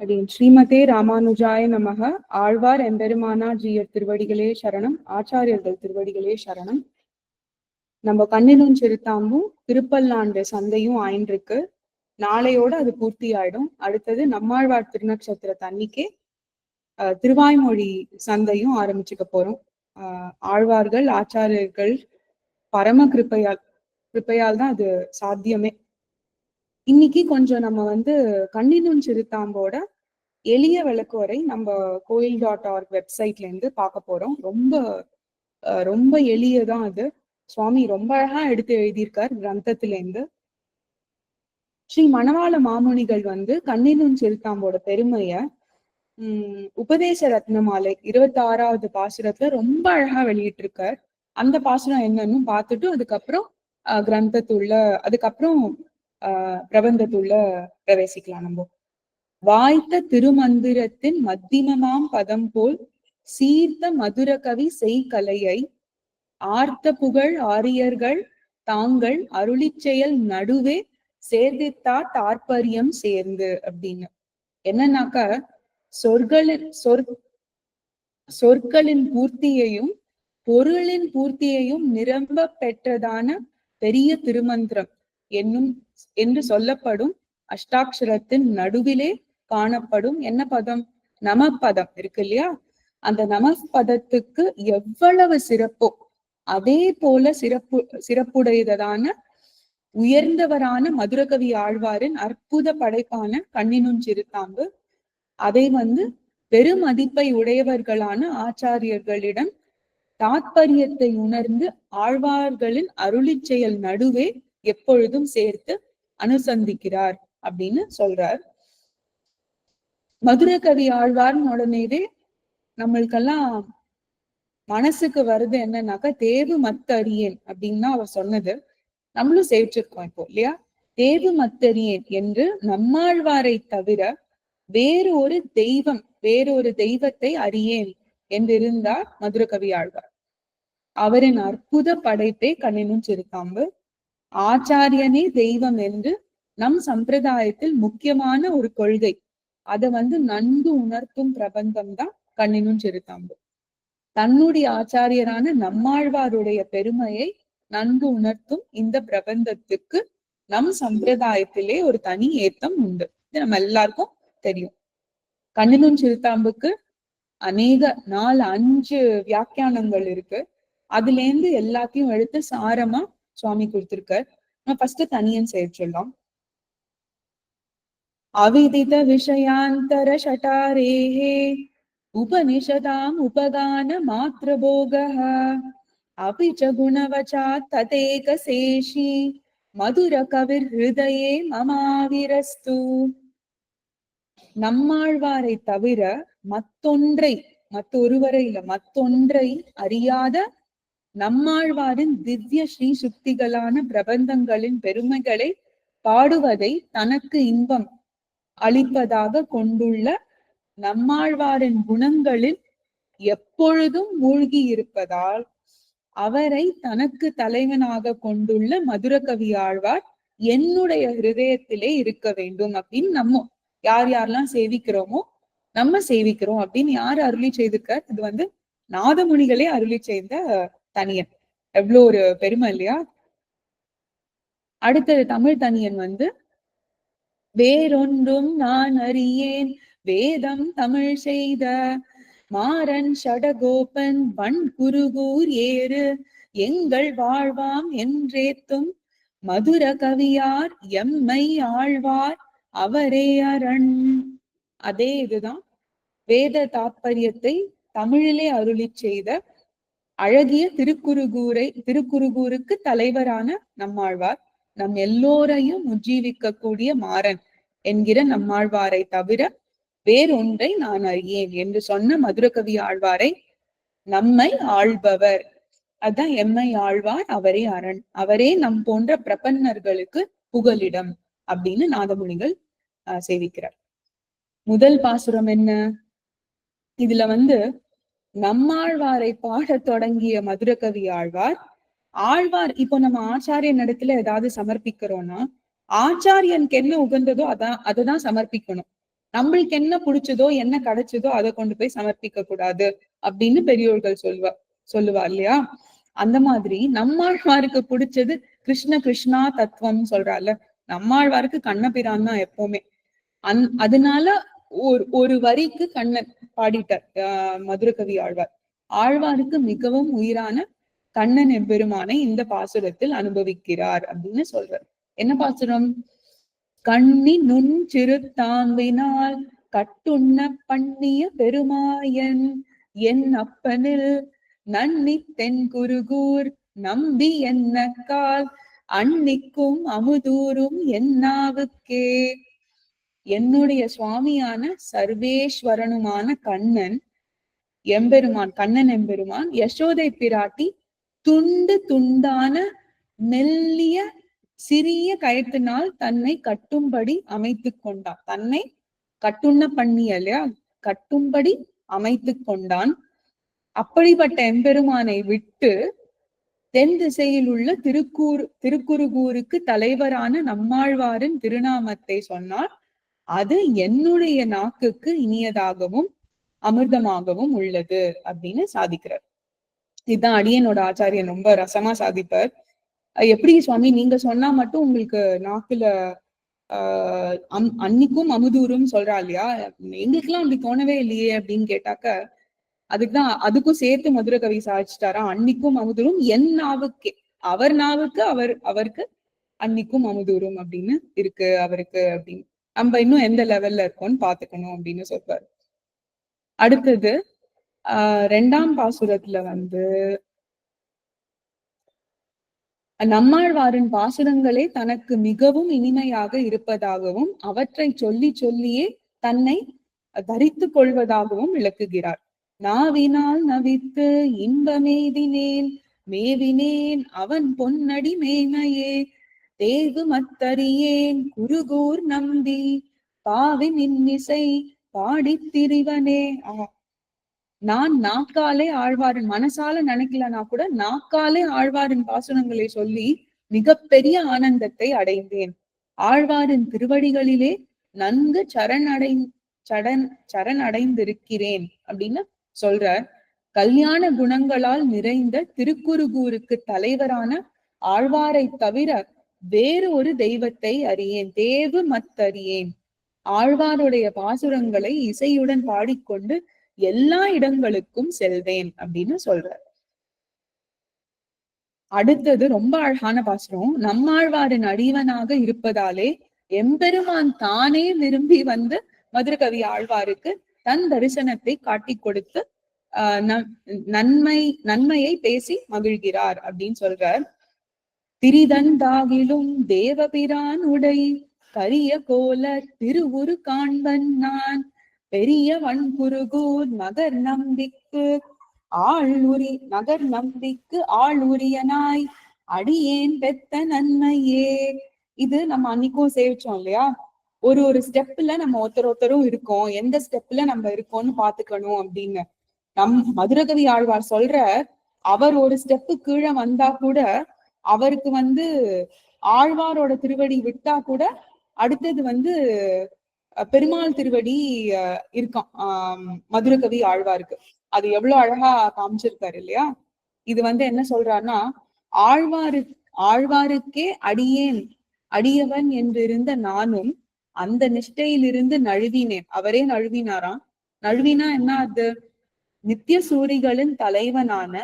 அடியேன். ஸ்ரீமதே ராமானுஜாய நமக. ஆழ்வார் எம்பெருமானார் ஜீயர் திருவடிகளே சரணம். ஆச்சாரியர்கள் திருவடிகளே சரணம். நம்ம கண்ணினும் சிறுத்தாம்பும் திருப்பல்லாண்டு சந்தையும் ஆயின்றிருக்கு. நாளையோட அது பூர்த்தி ஆயிடும் அடுத்தது நம்மாழ்வார் திருநக்ஷத்திர தண்ணிக்கே திருவாய்மொழி சந்தையும் ஆரம்பிச்சுக்க போறோம். ஆஹ், ஆழ்வார்கள் ஆச்சாரியர்கள் பரம கிருப்பையால் கிருப்பையால் தான் அது சாத்தியமே. இன்னைக்கு கொஞ்சம் நம்ம வந்து கண்ணினும் சிறுத்தாம்போட எளிய விளக்குவரை நம்ம கோயில் டாட் ஆர்க் வெப்சைட்ல இருந்து பார்க்க போறோம். ரொம்ப ரொம்ப எளியதான் அது. சுவாமி ரொம்ப அழகா எடுத்து எழுதியிருக்கார் கிரந்தத்துல இருந்து. ஸ்ரீ மணவாள மாமுனிகள் வந்து கண்ணினும் சிறுத்தாம்போட பெருமைய உம் உபதேச ரத்னமாலை இருபத்தி ஆறாவது பாசுரத்துல ரொம்ப அழகா வெளியிட்டிருக்கார். அந்த பாசுரம் என்னன்னு பார்த்துட்டு அதுக்கப்புறம் கிரந்தத்துள்ள அதுக்கப்புறம் பிரபந்தத்துள்ள பிரவேசிக்கலாம் நம்ம. வாய்த்த திருமந்திரத்தின் மத்தியமமாம் பதம் போல் சீர்த்த மதுர கவி செய்கலையை ஆர்த்த புகழ் ஆரியர்கள் தாங்கள் அருளிச் செயல் நடுவே சேர்தித்தா தாற்பயம் சேர்ந்து அப்படின்னு. என்னன்னாக்கா சொற்களின் சொற் சொற்களின் பூர்த்தியையும் பொருளின் பூர்த்தியையும் நிரம்ப பெற்றதான பெரிய திருமந்திரம் என்னும் என்று சொல்லப்படும் அஷ்டாட்சரத்தின் நடுவிலே காணப்படும் என்ன பதம்? நமப்பதம் இருக்கு இல்லையா? அந்த நமப்பதத்துக்கு எவ்வளவு சிறப்போ அதே போல சிறப்பு சிறப்புடையதான உயர்ந்தவரான மதுரகவி ஆழ்வாரின் அற்புத படைப்பான கண்ணினும் சிறுத்தாம்பு அதை வந்து பெருமதிப்பை உடையவர்களான ஆச்சாரியர்களிடம் தாத்பரியத்தை உணர்ந்து ஆழ்வார்களின் அருளிச் செயல் நடுவே எப்பொழுதும் சேர்த்து அனுசந்திக்கிறார் அப்படின்னு சொல்றார். மதுர கவி ஆழ்வார்னு உடனேவே நம்மளுக்கெல்லாம் மனசுக்கு வருது என்னன்னாக்கா தேவு மத்தறியேன் அப்படின்னு தான் அவர் சொன்னது. நம்மளும் சேவிச்சிருக்கோம் இப்போ இல்லையா? தேவு மத்தறியேன் என்று நம்மாழ்வாரை தவிர வேறு ஒரு தெய்வம் வேறு ஒரு தெய்வத்தை அறியேன் என்றிருந்தார் மதுர கவி ஆழ்வார். அவரின் அற்புத படைப்பே கண்ணினும் சிறுத்தாம்பு ஆச்சாரியனே தெய்வம் என்று நம் சம்பிரதாயத்தில் முக்கியமான ஒரு கொள்கை. அதை வந்து நன்கு உணர்த்தும் பிரபந்தம் தான் கண்ணினும் சிறுத்தாம்பு தன்னுடைய ஆச்சாரியரான நம்மாழ்வாருடைய பெருமையை நன்கு உணர்த்தும் இந்த பிரபந்தத்துக்கு நம் சம்பிரதாயத்திலே ஒரு தனி ஏத்தம் உண்டு. இது நம்ம எல்லாருக்கும் தெரியும். கண்ணினும் சிறுத்தாம்புக்கு அநேக நாலு அஞ்சு வியாக்கியானங்கள் இருக்கு. அதுல இருந்து எல்லாத்தையும் எடுத்து சாரமா சுவாமி கொடுத்திருக்கார். நம்ம ஃபர்ஸ்ட் தனியன் சேர்த்துடலாம் அவிதித விஷயாந்தர ஷட்டாரேஹே உபனிஷதாம் உபகான மாத்திரபோகா அபிச்ச குணவச்சா ததேக சேஷி மதுர கவிர் ஹிருதயே மமாவிரஸ்து. நம்மாழ்வாரை தவிர மத்தொன்றை மத்தொருவரை இல்ல மத்தொன்றை அறியாத நம்மாழ்வாரின் திவ்ய ஸ்ரீ சுக்திகளான பிரபந்தங்களின் பெருமைகளை பாடுவதை தனக்கு இன்பம் அளிப்பதாக கொண்டுள்ள நம்மாழ்வாரின் குணங்களில் எப்பொழுதும் மூழ்கி இருப்பதால் அவரை தனக்கு தலைவனாக கொண்டுள்ள மதுரகவி ஆழ்வார் என்னுடைய ஹிருதயத்திலே இருக்க வேண்டும் அப்படின்னு நம்ம யார் யாரெல்லாம் சேவிக்கிறோமோ நம்ம சேவிக்கிறோம் அப்படின்னு யார் அருளி செய்திருக்கார்? இது வந்து நாதமுனிகளே அருளி செய்த தனியன். எவ்வளோ ஒரு பெருமை இல்லையா? அடுத்தது தமிழ் தனியன் வந்து வேறொன்றும் நான் அறியேன். வேதம் தமிழ் செய்த மாறன் ஷடகோபன் வன் குருகூர் ஏறு. எங்கள் வாழ்வாம் என்றேத்தும் மதுர கவியார் எம்மை ஆழ்வார் அவரே அரண். அதே இதுதான் வேத தாற்பயத்தை தமிழிலே அருளிச் செய்த அழகிய திருக்குறுகூரை திருக்குறுகூருக்கு தலைவரான நம்மாழ்வார். நம் எல்லோரையும் உஜ்ஜீவிக்கக்கூடிய மாறன் என்கிற நம்மாழ்வாரை தவிர வேறொன்றை நான் அறியேன் என்று சொன்ன மதுரகவி ஆழ்வாரை நம்மை ஆள்பவர். அதான் எம்மை ஆழ்வார் அவரே அரண். அவரே நம் போன்ற பிரபன்னர்களுக்கு புகலிடம் அப்படின்னு நாதமுனிகள் ஆஹ் சேவிக்கிறார். முதல் பாசுரம் என்ன? இதுல வந்து நம்மாழ்வாரை பாடத் தொடங்கிய மதுரகவி ஆழ்வார் ஆழ்வார் இப்போ நம்ம ஆச்சாரியன் இடத்துல ஏதாவது சமர்ப்பிக்கிறோம்னா ஆச்சாரியனுக்கு என்ன உகந்ததோ அதான் அததான் சமர்ப்பிக்கணும். நம்மளுக்கு என்ன பிடிச்சதோ என்ன கிடைச்சதோ அதை கொண்டு போய் சமர்ப்பிக்க கூடாது அப்படின்னு பெரியோர்கள் சொல்வா சொல்லுவா இல்லையா? அந்த மாதிரி நம்மாழ்வாருக்கு பிடிச்சது கிருஷ்ண கிருஷ்ணா தத்துவம் சொல்றால நம்மாழ்வாருக்கு கண்ணபிரான் தான் எப்பவுமே. அந் அதனால ஒரு ஒரு வரிக்கு கண்ணன் பாடிட்டார் ஆஹ் மதுரகவி ஆழ்வார். ஆழ்வாருக்கு மிகவும் உயிரான கண்ணன் எம்பெருமானை இந்த பாசுரத்தில் அனுபவிக்கிறார் அப்படின்னு சொல்றார். என்ன பாசுரம்? கண்ணி நுண் சிறு தாம்பினால் கட்டுண்ண பண்ணிய பெருமாயன் என் அப்பனில் நன்னி தென் குருகூர் நம்பி என்ன கால் அன்னிக்கும் அமுதூரும் என்னாவுக்கே. என்னுடைய சுவாமியான சர்வேஸ்வரனுமான கண்ணன் எம்பெருமான் கண்ணன் எம்பெருமான் யசோதை பிராட்டி துண்டு துண்டான மெல்லிய சிறிய கயத்தினால் தன்னை கட்டும்படி அமைத்து கொண்டான். தன்னை கட்டுண்ண பண்ணிய இல்லையா? கட்டும்படி அமைத்து கொண்டான். அப்படிப்பட்ட எம்பெருமானை விட்டு தென் திசையில் உள்ள திருக்கூர் திருக்குறுகூருக்கு தலைவரான நம்மாழ்வாரின் திருநாமத்தை சொன்னால் அது என்னுடைய நாக்குக்கு இனியதாகவும் அமிர்தமாகவும் உள்ளது அப்படின்னு சாதிக்கிறார். இதுதான் அடியனோட ஆச்சாரியன். ரொம்ப ரசமா சாதிப்பார். எப்படி சுவாமி? நீங்க சொன்னா மட்டும் உங்களுக்கு நாக்குல ஆஹ் அம் அன்னிக்கும் அமுதூரும் சொல்றா இல்லையா? எங்களுக்கெல்லாம் அப்படி தோணவே இல்லையே அப்படின்னு கேட்டாக்க அதுக்குதான் அதுக்கும் சேர்த்து மதுரை கவி சாதிச்சிட்டாரா? அன்னைக்கும் அமுதூரும் என் நாவுக்கே. அவர் நாவுக்கு அவர் அவருக்கு அன்னிக்கும் அமுதூரும் அப்படின்னு இருக்கு அவருக்கு அப்படின்னு. நம்ம இன்னும் எந்த லெவல்ல இருக்கோம்னு பாத்துக்கணும் அப்படின்னு சொல்வாரு அடுத்தது ஆஹ் ரெண்டாம் பாசுரத்துல வந்து நம்மாழ்வாரின் பாசுரங்களே தனக்கு மிகவும் இனிமையாக இருப்பதாகவும் அவற்றை சொல்லி சொல்லியே தன்னை தரித்து கொள்வதாகவும் விளக்குகிறார். நாவினால் நவித்து இன்பமேதினேன் மேவினேன் அவன் பொன்னடி மேமையே தேவு மத்தறியேன் குருகூர் நம்பி பாவி மின்னிசை பாடித் திரிவனே. நான் நாக்காலே ஆழ்வாரின் மனசால நினைக்கலனா கூட நாக்காலே ஆழ்வாரின் பாசுரங்களை சொல்லி மிகப்பெரிய ஆனந்தத்தை அடைந்தேன். ஆழ்வாரின் திருவடிகளிலே நன்கு சரணடை சடன் சரண் அடைந்திருக்கிறேன் அப்படின்னு சொல்றார். கல்யாண குணங்களால் நிறைந்த திருக்குறுகூருக்கு தலைவரான ஆழ்வாரை தவிர வேறு ஒரு தெய்வத்தை அறியேன் தேவு மத்தறியேன் ஆழ்வாருடைய பாசுரங்களை இசையுடன் பாடிக்கொண்டு எல்லா இடங்களுக்கும் செல்வேன் அப்படின்னு சொல்றார். அடுத்தது ரொம்ப அழகான பாசுரம். நம்மாழ்வாரின் அடிவனாக இருப்பதாலே எம்பெருமான் தானே விரும்பி வந்து மதுரகவி ஆழ்வாருக்கு தன் தரிசனத்தை காட்டி கொடுத்து ஆஹ் நன்மை நன்மையை பேசி மகிழ்கிறார் அப்படின்னு சொல்றார். திரிதந்தாகிலும் தேவபிரான் உடை கரிய கோல திருவுரு காண்பன் நான். பெரிய வன்குருகூர் நகர் நம்பிக்கு ஆள் உரி நகர் நம்பிக்கு ஆள் உரியனாய். அடியேன் பெத்த நன்மையே. இது நம்ம அன்னைக்கும் சேவிச்சோம் இல்லையா? ஒரு ஒரு ஸ்டெப்ல நம்ம ஒருத்தர் ஒருத்தரும் இருக்கோம். எந்த ஸ்டெப்ல நம்ம இருக்கோம்னு பாத்துக்கணும் அப்படின்னு. நம் மதுரகவி ஆழ்வார் சொல்ற அவர் ஒரு ஸ்டெப்பு கீழே வந்தா கூட அவருக்கு வந்து ஆழ்வாரோட திருவடி விட்டா கூட அடுத்தது வந்து பெருமாள் திருவடி இருக்கான் ஆஹ் மதுரகவி ஆழ்வாருக்கு. அது எவ்வளவு அழகா காமிச்சிருக்காரு இல்லையா? இது வந்து என்ன சொல்றாருன்னா ஆழ்வாரு ஆழ்வாருக்கே அடியேன் அடியவன் என்று இருந்த நானும் அந்த நிஷ்டையிலிருந்து நழுவினேன். அவரே நழுவினாராம் நழுவினா என்ன அது நித்திய சூரிகளின் தலைவனான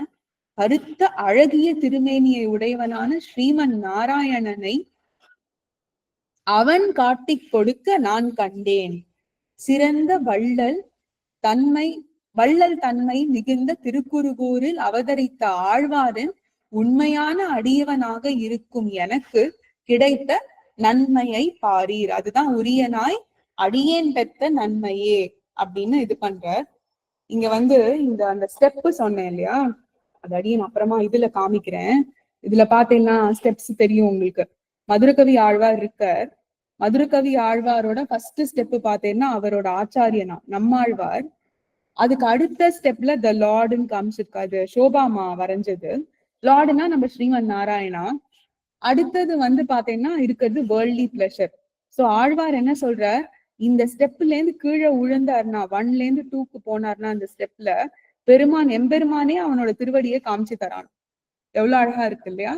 கருத்த அழகிய திருமேனியை உடையவனான ஸ்ரீமன் நாராயணனை அவன் காட்டிக் கொடுக்க நான் கண்டேன். சிறந்த வள்ளல் தன்மை வள்ளல் தன்மை மிகுந்த திருக்குறுகூரில் அவதரித்த ஆழ்வாரின் உண்மையான அடியவனாக இருக்கும் எனக்கு கிடைத்த நன்மையை பாரீர். அதுதான் உரியனாய் அடியேன் பெத்த நன்மையே அப்படின்னு இது பண்ற இங்க வந்து இந்த அந்த ஸ்டெப் சொன்னேன் இல்லையா? அது அடியேன் அப்புறமா இதுல காமிக்கிறேன். இதுல பாத்தீங்கன்னா ஸ்டெப்ஸ் தெரியும் உங்களுக்கு. மதுரகவி ஆழ்வார் இருக்கார். மதுரகவி ஆழ்வாரோட ஃபர்ஸ்ட் ஸ்டெப் பார்த்தேன்னா அவரோட ஆச்சாரியனா நம்மாழ்வார். அதுக்கு அடுத்த ஸ்டெப்ல த லார்டுன்னு காமிச்சிருக்கா அது சோபாமா வரைஞ்சது. லார்டுனா நம்ம ஸ்ரீமன் நாராயணா. அடுத்தது வந்து பாத்தீங்கன்னா இருக்கிறது வேர்ல்ட்லி பிளஷர் சோ ஆழ்வார் என்ன சொல்ற இந்த ஸ்டெப்ல இருந்து கீழே உழுந்தாருனா ஒன்ல இருந்து டூக்கு போனார்னா அந்த ஸ்டெப்ல பெருமான் எம்பெருமானே அவனோட திருவடியை காமிச்சு தரான். எவ்வளவு அழகா இருக்கு இல்லையா?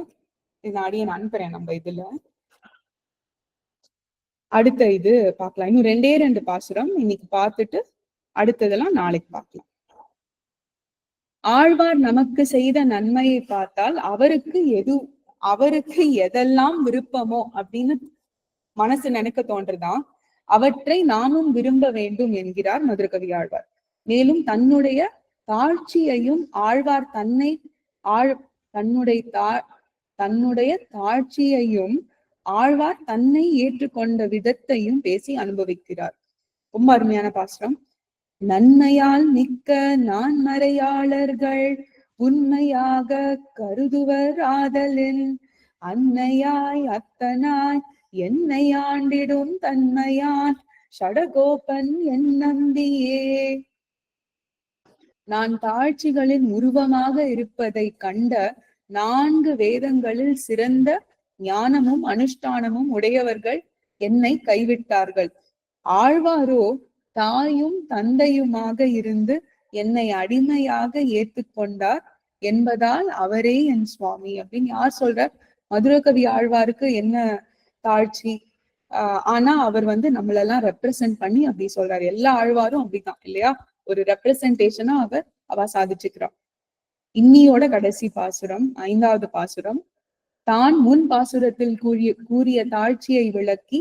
இது அடியை நான் அனுப்புறேன் நம்ம இதுல. அடுத்த இது பார்க்கலாம். இன்னும் ரெண்டே ரெண்டு பாசுரம். இன்னைக்கு பார்த்துட்டு அடுத்ததெல்லாம் நாளைக்கு பார்க்கலாம். ஆழ்வார் நமக்கு செய்த நன்மையை பார்த்தால் அவருக்கு எது அவருக்கு எதெல்லாம் விருப்பமோ அப்படின்னு மனசு நினைக்க தோன்றுதான் அவற்றை நாமும் விரும்ப வேண்டும் என்கிறார் மதுரகவி ஆழ்வார். மேலும் தன்னுடைய தாழ்ச்சியையும் ஆழ்வார் தன்னை ஆழ் தன்னுடைய தா தன்னுடைய தாழ்ச்சியையும் ஆழ்வார் தன்னை ஏற்றுக்கொண்ட விதத்தையும் பேசி அனுபவிக்கிறார். ரொம்ப அருமையான பாசுரம். நன்மையால் மிக்க நான் மறையாளர்கள் உண்மையாக கருதுவர் ஆதலின் அன்னையாய் அத்தனாய் என்னை ஆண்டிடும் தன்மையான் ஷடகோபன் என் நம்பியே. நான் தாழ்ச்சிகளின் உருவமாக இருப்பதை கண்ட நான்கு வேதங்களில் சிறந்த ஞானமும் அனுஷ்டானமும் உடையவர்கள் என்னை கைவிட்டார்கள். ஆழ்வாரோ தாயும் தந்தையுமாக இருந்து என்னை அடிமையாக ஏற்றுக்கொண்டார் என்பதால் அவரே என் சுவாமி அப்படின்னு யார் சொல்றார்? மதுரகவி ஆழ்வாருக்கு என்ன தாழ்ச்சி? ஆஹ் ஆனா அவர் வந்து நம்மளெல்லாம் ரெப்ரசன்ட் பண்ணி அப்படி சொல்றாரு. எல்லா ஆழ்வாரும் அப்படிதான் இல்லையா? ஒரு ரெப்ரசன்டேஷனா அவர் அவ சாதிச்சுக்கிறார் இன்னியோட கடைசி பாசுரம் ஐந்தாவது பாசுரம். தான் முன் பாசுரத்தில் கூறிய கூறிய தாழ்ச்சியை விளக்கி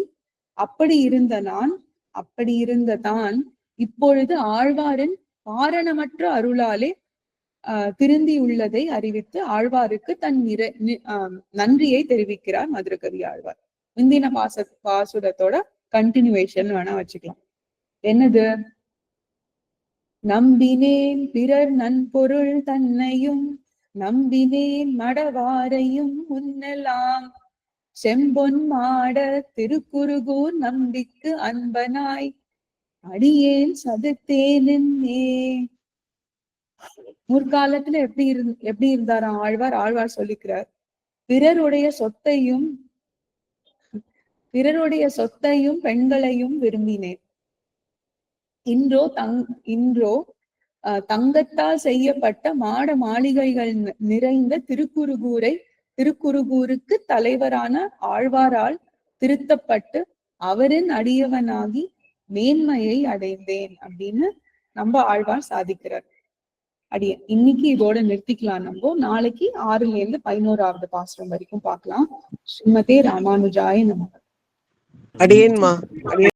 அப்படி இருந்த நான் அப்படி இருந்த தான் இப்பொழுது ஆழ்வாரின் காரணமற்ற அருளாலே ஆஹ் திருந்தியுள்ளதை அறிவித்து ஆழ்வாருக்கு தன் நிற ஆஹ் நன்றியை தெரிவிக்கிறார் மதுரகவி ஆழ்வார். முந்தின பாச பாசுரத்தோட கண்டினியூவேஷன் வேணா வச்சுக்கலாம். என்னது? நம்பினேன் பிறர் நன்பொருள் தன்னையும் நம்பினேன் மடவாரையும் உன்னலாம் செம்பொன் மாட திருக்குறுகூர் நம்பிக்கு அன்பனாய் அடியேன் சதுத்தேனே முற்காலத்துல எப்படி இரு எப்படி இருந்தாராம் ஆழ்வார் ஆழ்வார் சொல்லிக்கிறார். பிறருடைய சொத்தையும் பிறருடைய சொத்தையும் பெண்களையும் விரும்பினேன். இன்றோ தங் இன்றோ அஹ், தங்கத்தால் செய்யப்பட்ட மாட மாளிகைகள் நிறைந்த திருக்குறுகூரை திருக்குறுகூருக்கு தலைவரான ஆழ்வாரால் திருத்தப்பட்டு அவரின் அடியவனாகி மேன்மையை அடைந்தேன் அப்படின்னு நம்ம ஆழ்வார் சாதிக்கிறார். அடிய இன்னைக்கு இதோட நிறுத்திக்கலாம் நம்ம. நாளைக்கு ஆறுல இருந்து பதினோராவது பாசுரம் வரைக்கும் பார்க்கலாம். ஸ்ரீமதே ராமானுஜாய நமக. அடியேன்மா.